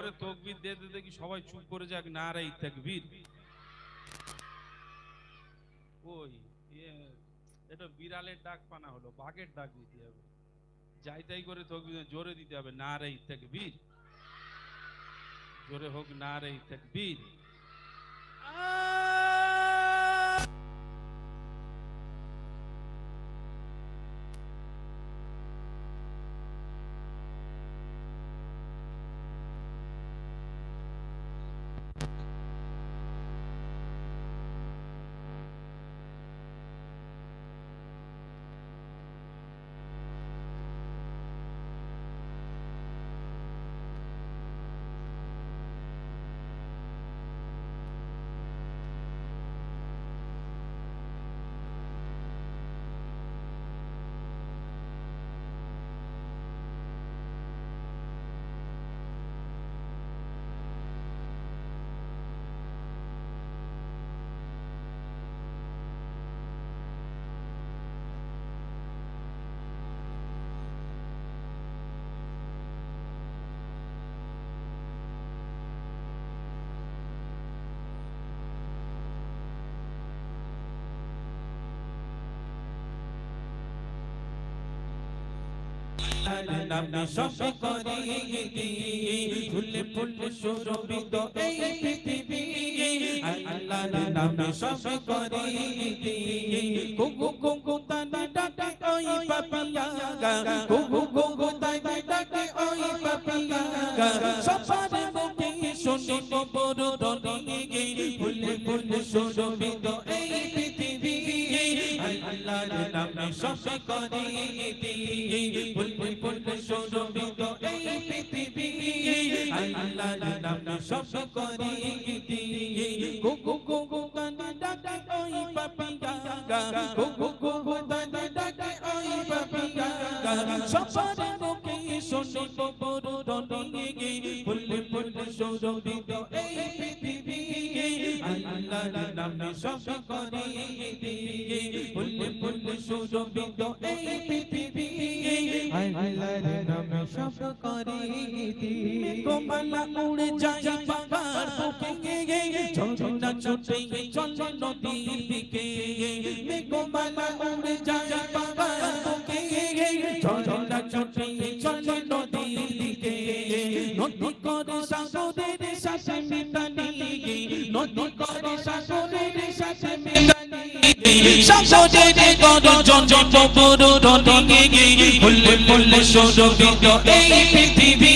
করে তকবির দিয়ে দে দেখি সবাই চুপ করে যাক না রে তাকবীর। ওই এটা বিড়ালের ডাক পানা হলো, বাঘের ডাক দিতে হবে। যাই তাই করে তকবির জোরে দিতে হবে না রে তাকবীর। জোরে হোক না রে তাকবীর নামে সব করে ফুলে ফুলে সুরভিত এই পৃথিবী। আল্লাহর নামে সব করে কুকু কুকু তানে ডাকে ওই পাপিয়া কুকু কুকু তানে ডাকে ওই পাপিয়া সবার মুখে শুনি বড় রনি ফুলে ফুলে সুরভিত এই সব করে ফুলে ফুলে সুরভিত এই পৃথিবী আল্লাহর নামে সব করে কুকু কুকু তানে ডাকে ওই পাপিয়া কুকু কুকু তানে ডাকে ওই পাপিয়া সবার মুখে শুনি বড় রনি ফুলে সুরভিত এই পৃথিবী আল্লাহর নামে সব করে ফুলে ফুলে সুরভিত এই পৃথিবী আল্লাহর নামে সব করে কোমলা উড়ে যায় বাবার বুকে ঝঞ্ঝনা ছুটে চলে নদীর দিকে কোমলা উড়ে যায় বাবার বুকে ঝঞ্ঝনা ছুটে চলে নদীর দিকে নদী করে সাগরের সাথে মিতালি নদী মিতালি সাগরের যত বড় রনি ফুলে ফুলে সুরভিত এই পৃথিবী।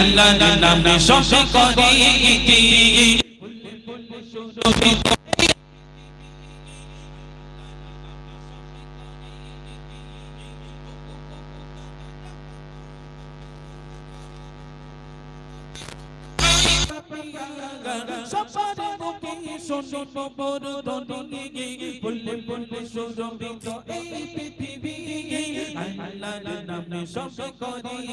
আল্লাহর নামে সব করে। ফুলে ফুলে সুরভিত শোনো বড় রনি ফুলে ফুলে সুরভিত এই পৃথিবী আল্লাহর নামে সব করে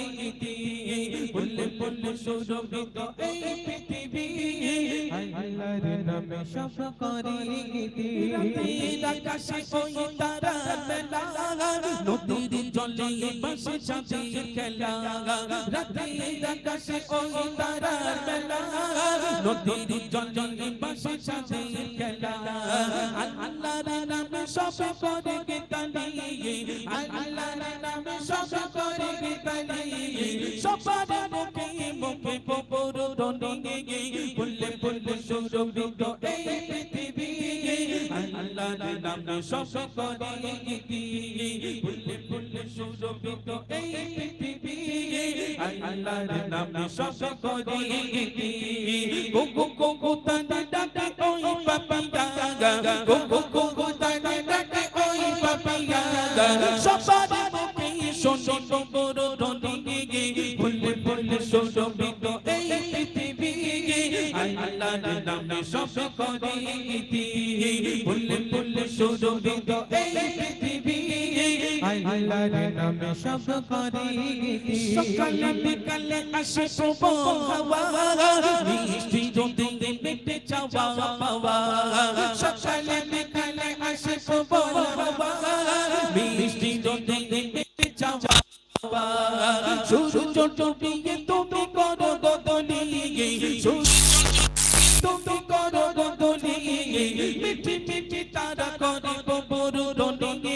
ফুলে ফুলে সুরভিত এই পৃথিবী আল্লাহর নামে সব করে আকাশে ওই তারা বেলা নদীর জলে বাসে চাঁদের খেলা রাতে আকাশে ওই তারার বেলা নদীর জলে বাসে চাঁদের খেলা আল্লাহর নামে সব করে গীতালি আল্লাহর নামে সব করে গীতালি সবার মুখে মুখে ববর ধনি ফুলে ফুলে সুরভিত এই পৃথিবী আল্লাহর নামে সব করে ফুলে ফুলে সুরভিত এই পৃথিবী আল্লাহর নামে সব করে গো গো তানা ডাকে, ওই পাপিয়া গো গো গো গো তানা ডাকে, ওই পাপিয়া সবার মুখে শোনো বড় ধনি ফুলে ফুলে সুরভিত এই পৃথিবী আল্লাহর নামে সব করে গীতি ফুলে ফুলে সুরভিত এই পৃথিবী। আল্লাহর নামে সব করে সকালে বিকালে আসে প্রবল হাওয়া মিষ্টি যদি মিটে চাওয়া পাওয়া। সকালে বিকালে আসে প্রবল হাওয়া মিষ্টি যদি মিটে চাওয়া। পাওয়া সূর্য ডুবিয়ে মিঠি মিঠি তারা করে ববর রনি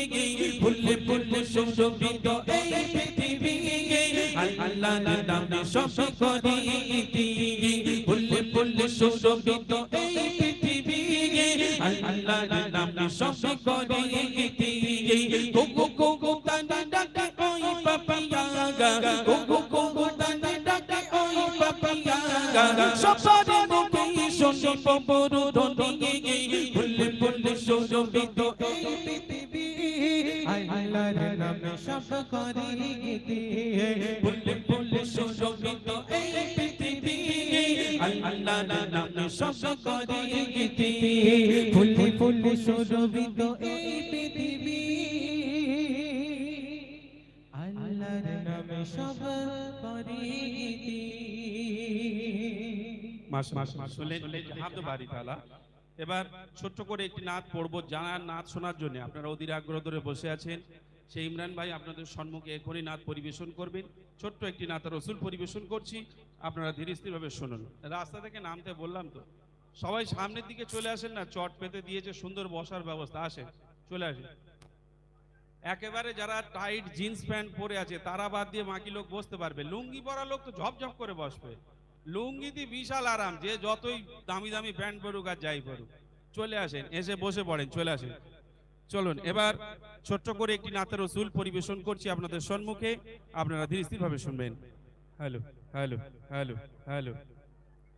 ফুলে ফুলে সুশোভিত এই পৃথিবী আল্লাহর নামে সব করে ফুলে ফুলে সুশোভিত এই পৃথিবী আল্লাহর নামে সব করে গো গো গো গো তানা ডাকে ওই পাপিয়া গো গো গো গো তানা ডাকে ওই পাপিয়া সবার মুখে শোনে ববর ধনি ফুলে সুশোভিত এই পৃথিবী আল্লাহর নামে সব করে গীতি ফুলে ফুলে সুশোভিত এই পৃথিবী আল্লাহর নামে সব করে গীতি ফুলে ফুলে সুরভিত এই পৃথিবী আল্লাহর নামে সব করে গীতি মাস মাস মাস শুনলেন হামদ বাড়ি তালা এবার ছোট্ট করে একটি নাচ পড়ব জানার নাচ শোনার জন্য। আপনারা অধীর আগ্রহ ধরে বসে আছেন। সেই ইমরান ভাই আপনাদের সম্মুখে এখনই নাচ পরিবেশন করবেন। ছোট্ট একটি নাচ রসুল পরিবেশন করছি। আপনারা ধীরে স্থিরভাবে শুনুন। রাস্তা থেকে নামতে বললাম তো। সবাই সামনের দিকে চলে আসেন না, চট পেতে দিয়েছে, সুন্দর বসার ব্যবস্থা। আসেন, চলে আসেন। একেবারে যারা টাইট জিন্স প্যান্ট পরে আছে, তারা বাদ দিয়ে বাকি লোক বসতে পারবে। লুঙ্গি পরা লোক তো ঝপঝপ করে বসবে। লুঙ্গিতে বিশাল আরাম, যে যতই দামি দামি প্যান্ট পরুক আর যাই পরুক। চলে আসেন, এসে বসে পড়েন, চলে আসেন। চলুন, এবার ছোট্ট করে একটি নাতের রসুল পরিবেশন করছি আপনাদের সম্মুখে। আপনারা ধীরে স্থিরভাবে শুনবেন। Hello hello hello hello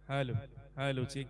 hello hello, ঠিক।